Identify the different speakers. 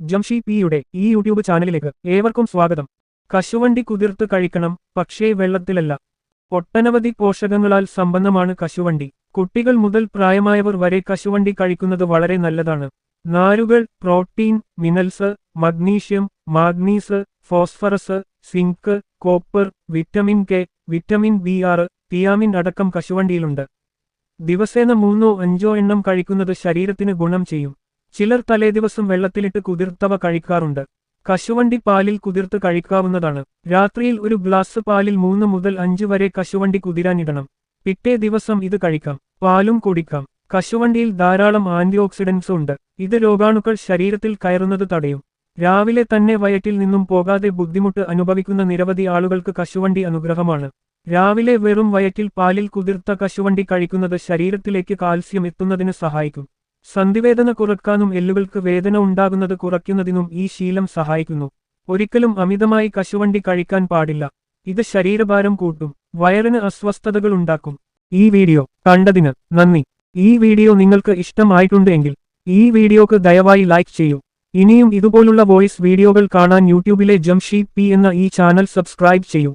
Speaker 1: ജംഷി പിയുടെ ഈ യൂട്യൂബ് ചാനലിലേക്ക് ഏവർക്കും സ്വാഗതം. കശുവണ്ടി കുതിർത്ത് കഴിക്കണം പക്ഷേ വെള്ളത്തിലല്ല. ഒട്ടനവധി പോഷകങ്ങളാൽ സമ്പന്നമാണ് കശുവണ്ടി. കുട്ടികൾ മുതൽ പ്രായമായവർ വരെ കശുവണ്ടി കഴിക്കുന്നത് വളരെ നല്ലതാണ്. നാരുകൾ protein minerals magnesium manganese phosphorus zinc copper vitamin K vitamin B ആറ് തിയാമിൻ അടക്കം കശുവണ്ടിയിലുണ്ട്. ദിവസേന മൂന്നോ അഞ്ചോ എണ്ണം കഴിക്കുന്നത് ശരീരത്തിന് ഗുണം ചെയ്യും. ചിലർ തലേദിവസം വെള്ളത്തിലിട്ട് കുതിർത്തവ കഴിക്കാറുണ്ട്. കശുവണ്ടി പാലിൽ കുതിർത്ത് കഴിക്കാവുന്നതാണ്. രാത്രിയിൽ ഒരു ഗ്ലാസ് പാലിൽ മൂന്ന് മുതൽ അഞ്ച് വരെ കശുവണ്ടി കുതിരാനിടണം. പിറ്റേ ദിവസം ഇത് കഴിക്കാം. പാലും കുടിക്കാം. കശുവണ്ടിയിൽ ധാരാളം ആന്റിഓക്സിഡന്റ്സ് ഉണ്ട്. ഇത് രോഗാണുക്കൾ ശരീരത്തിൽ കയറുന്നത് തടയും. രാവിലെ തന്നെ വയറ്റിൽ നിന്നും പോകാതെ ബുദ്ധിമുട്ട് അനുഭവിക്കുന്ന നിരവധി ആളുകൾക്ക് കശുവണ്ടി അനുഗ്രഹമാണ്. രാവിലെ വെറും വയറ്റിൽ പാലിൽ കുതിർത്ത കശുവണ്ടി കഴിക്കുന്നത് ശരീരത്തിലേക്ക് കാൽസ്യം എത്തുന്നതിന് സഹായിക്കും. സന്ധിവേദന കുറക്കാനും എല്ലുകൾക്ക് വേദന ഉണ്ടാകുന്നത് കുറയ്ക്കുന്നതിനും ഈ ശീലം സഹായിക്കുന്നു. ഒരിക്കലും അമിതമായി കശുവണ്ടി കഴിക്കാൻ പാടില്ല. ഇത് ശരീരഭാരം കൂട്ടും. വയറിന് അസ്വസ്ഥതകൾ ഉണ്ടാക്കും. ഈ വീഡിയോ കണ്ടതിന് നന്ദി. ഈ വീഡിയോ നിങ്ങൾക്ക് ഇഷ്ടമായിട്ടുണ്ട് എങ്കിൽ ഈ വീഡിയോക്ക് ദയവായി ലൈക്ക് ചെയ്യൂ. ഇനിയും ഇതുപോലുള്ള വോയിസ് വീഡിയോകൾ കാണാൻ യൂട്യൂബിലെ ജംഷീദ് പി എന്ന ഈ ചാനൽ സബ്സ്ക്രൈബ് ചെയ്യൂ.